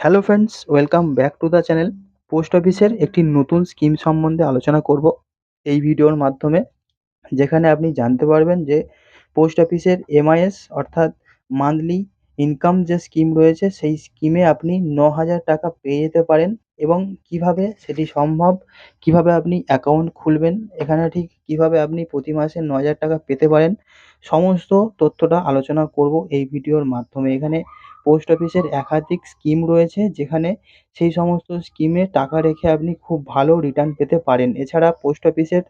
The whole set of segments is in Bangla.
Hello friends welcome back to the channel post অফিসের একটি নতুন স্কিম সম্বন্ধে আলোচনা করব। এই ভিডিওর মাধ্যমে যেখানে আপনি জানতে পারবেন যে পোস্ট অফিসের এমআইএস অর্থাৎ মান্থলি ইনকাম যে স্কিম রয়েছে, সেই স্কিমে আপনি ন হাজার টাকা পেয়ে যেতে পারেন এবং কীভাবে সেটি সম্ভব, কীভাবে আপনি অ্যাকাউন্ট খুলবেন, এখানে ঠিক কীভাবে আপনি প্রতি মাসে ন হাজার টাকা পেতে পারেন, সমস্ত তথ্যটা আলোচনা করব এই ভিডিওর মাধ্যমে। এখানে পোস্ট অফিসের একাধিক স্কিম রয়েছে যেখানে সেই সমস্ত স্কিমে টাকা রেখে আপনি খুব ভালো রিটার্ন পেতে পারেন। এছাড়া পোস্ট অফিসের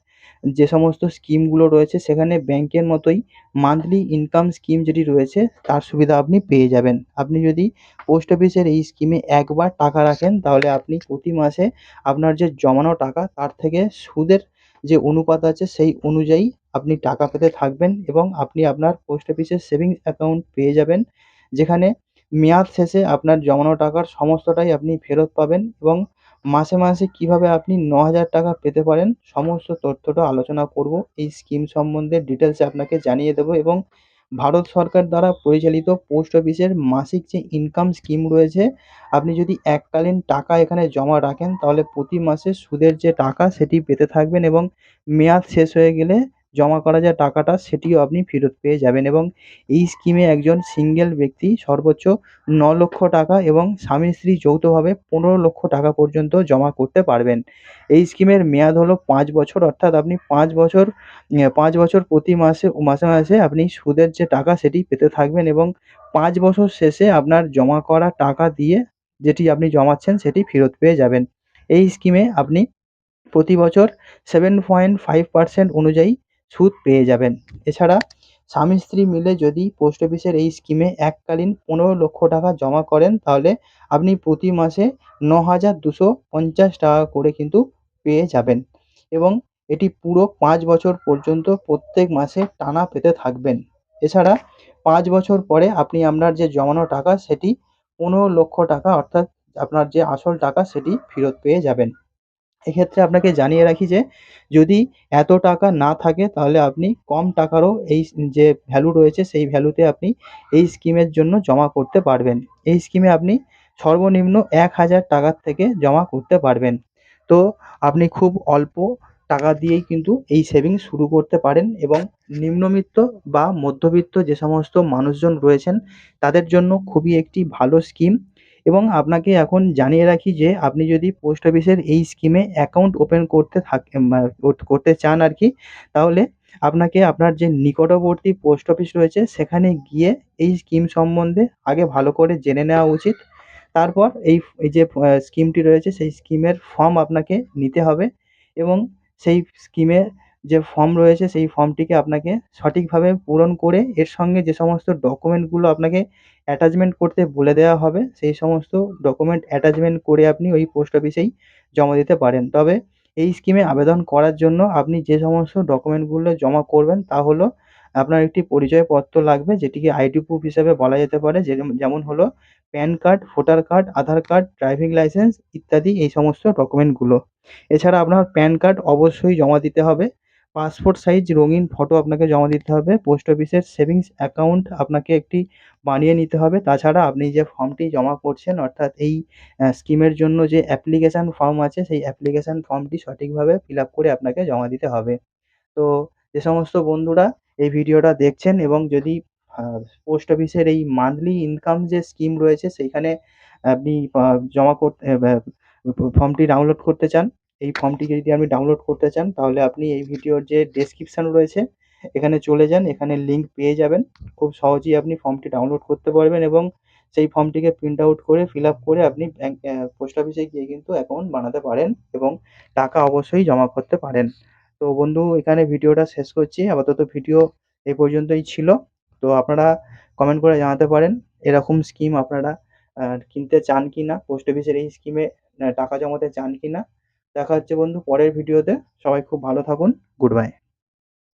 যে সমস্ত স্কিমগুলো রয়েছে সেখানে ব্যাংকের মতোই মান্থলি ইনকাম স্কিম যেটি রয়েছে তার সুবিধা আপনি পেয়ে যাবেন। আপনি যদি পোস্ট অফিসের এই স্কিমে একবার টাকা রাখেন তাহলে আপনি প্রতি মাসে আপনার যে জমানো টাকা তার থেকে সুদের যে অনুপাত আছে সেই অনুযায়ী আপনি টাকা পেতে থাকবেন এবং আপনি আপনার পোস্ট অফিসের সেভিংস অ্যাকাউন্ট পেয়ে যাবেন। যেখানে মেয়াদ শেষে আপনার জমানো টাকার সমস্তটাই আপনি ফেরত পাবেন এবং মাসে মাসে কীভাবে আপনি ন হাজার টাকা পেতে পারেন সমস্ত তথ্যটা আলোচনা করব। এই স্কিম সম্বন্ধে ডিটেলসে আপনাকে জানিয়ে দেবো এবং ভারত সরকার দ্বারা পরিচালিত পোস্ট অফিসের মাসিক যে ইনকাম স্কিম রয়েছে, আপনি যদি এককালীন টাকা এখানে জমা রাখেন তাহলে প্রতি মাসে সুদের যে টাকা সেটি পেতে থাকবেন এবং মেয়াদ শেষ হয়ে গেলে জমা করা যে টাকাটা, সেটিও আপনি ফেরত পেয়ে যাবেন এবং এই স্কিমে একজন সিঙ্গেল ব্যক্তি সর্বোচ্চ ন লক্ষ টাকা এবং স্বামী স্ত্রী যৌথভাবে পনেরো লক্ষ টাকা পর্যন্ত জমা করতে পারবেন। এই স্কিমের মেয়াদ হলো পাঁচ বছর, অর্থাৎ আপনি পাঁচ বছর পাঁচ বছর প্রতি মাসে মাসে মাসে আপনি সুদের যে টাকা সেটি পেতে থাকবেন এবং পাঁচ বছর শেষে আপনার জমা করা টাকা দিয়ে যেটি আপনি জমাচ্ছেন সেটি ফেরত পেয়ে যাবেন। এই স্কিমে আপনি প্রতি বছর সেভেন পয়েন্ট ফাইভ পার্সেন্ট অনুযায়ী সুদ পেয়ে যাবেন। এছাড়া স্বামী স্ত্রী মিলে যদি পোস্ট অফিসের এই স্কিমে এককালীন পনেরো লক্ষ টাকা জমা করেন, তাহলে আপনি প্রতি মাসে ন হাজার দুশো পঞ্চাশ টাকা করে কিন্তু পেয়ে যাবেন এবং এটি পুরো পাঁচ বছর পর্যন্ত প্রত্যেক মাসে টানা পেতে থাকবেন। এছাড়া পাঁচ বছর পরে আপনি আপনার যে জমানো টাকা, সেটি পনেরো লক্ষ টাকা, অর্থাৎ আপনার যে আসল টাকা, সেটি ফেরত পেয়ে যাবেন। এক্ষেত্রে আপনাকে জানিয়ে রাখি যে, যদি এত টাকা না থাকে, তাহলে আপনি কম টাকারও এই যে ভ্যালু রয়েছে, সেই ভ্যালুতে আপনি এই স্কিমের জন্য জমা করতে পারবেন। এই স্কিমে আপনি সর্বনিম্ন এক হাজার টাকার থেকে জমা করতে পারবেন। তো আপনি খুব অল্প টাকা দিয়েই কিন্তু এই সেভিংস শুরু করতে পারেন এবং নিম্নবিত্ত বা মধ্যবিত্ত যে সমস্ত মানুষজন রয়েছেন, তাদের জন্য খুবই একটি ভালো স্কিম এবং আপনাকে এখন জানিয়ে রাখি যে আপনি যদি পোস্ট অফিসের এই স্কিমে অ্যাকাউন্ট ওপেন করতে থাকেন করতে চান আর কি, তাহলে আপনাকে আপনার যে নিকটবর্তী পোস্ট অফিস রয়েছে, সেখানে গিয়ে এই স্কিম সম্বন্ধে আগে ভালো করে জেনে নেওয়া উচিত। তারপর এই যে স্কিমটি রয়েছে, সেই স্কিমের ফর্ম আপনাকে নিতে হবে এবং সেই স্কিমে যে ফর্ম রয়েছে সেই ফর্মটিকে আপনাকে সঠিকভাবে পূরণ করে এর সঙ্গে যে সমস্ত ডকুমেন্টগুলো আপনাকে অ্যাটাচমেন্ট করতে বলে দেওয়া হবে, সেই সমস্ত ডকুমেন্ট অ্যাটাচমেন্ট করে আপনি ওই পোস্ট অফিসেই জমা দিতে পারেন। তবে এই স্কিমে আবেদন করার জন্য আপনি যে সমস্ত ডকুমেন্টগুলো জমা করবেন তা হলো আপনার একটি পরিচয়পত্র লাগবে, যেটিকে আইডি প্রুফ হিসাবে বলা যেতে পারে যেমন হলো PAN card voter card Aadhaar card driving licence ইত্যাদি এই সমস্ত ডকুমেন্টগুলো এছাড়া আপনার প্যান কার্ড অবশ্যই জমা দিতে হবে। পাসপোর্ট সাইজ, রঙিন ফটো আপনাকে জমা দিতে হবে। পোস্ট অফিসের সেভিংস অ্যাকাউন্ট আপনাকে একটি বানিয়ে নিতে হবে। তাছাড়া আপনি যে ফর্মটি জমা করছেন, অর্থাৎ এই স্কিমের জন্য যে অ্যাপ্লিকেশান ফর্ম আছে, সেই অ্যাপ্লিকেশান ফর্মটি সঠিকভাবে ফিল আপ করে আপনাকে জমা দিতে হবে। তো যে সমস্ত বন্ধুরা এই ভিডিওটা দেখছেন এবং যদি পোস্ট অফিসের এই মান্থলি ইনকাম যে স্কিম রয়েছে, সেইখানে আপনি জমা করতে ফর্মটি ডাউনলোড করতে চান এই ফর্মটিকে যদি আপনি ডাউনলোড করতে চান, তাহলে আপনি এই ভিডিওর যে ডেসক্রিপশান রয়েছে, এখানে চলে যান, এখানে লিঙ্ক পেয়ে যাবেন। খুব সহজেই আপনি ফর্মটি ডাউনলোড করতে পারবেন এবং সেই ফর্মটিকে প্রিন্ট আউট করে ফিল আপ করে আপনি ব্যাঙ্ক পোস্ট অফিসে গিয়ে কিন্তু অ্যাকাউন্ট বানাতে পারেন এবং টাকা অবশ্যই জমা করতে পারেন। তো বন্ধু, এখানে ভিডিওটা শেষ করছি। আপাতত ভিডিও এই পর্যন্তই ছিল। তো আপনারা কমেন্ট করে জানাতে পারেন, এরকম স্কিম আপনারা কিনতে চান কি না পোস্ট অফিসের এই স্কিমে টাকা জমাতে চান কি না দেখা হচ্ছে বন্ধু পরের ভিডিওতে। সবাই খুব ভালো থাকুন। Good bye.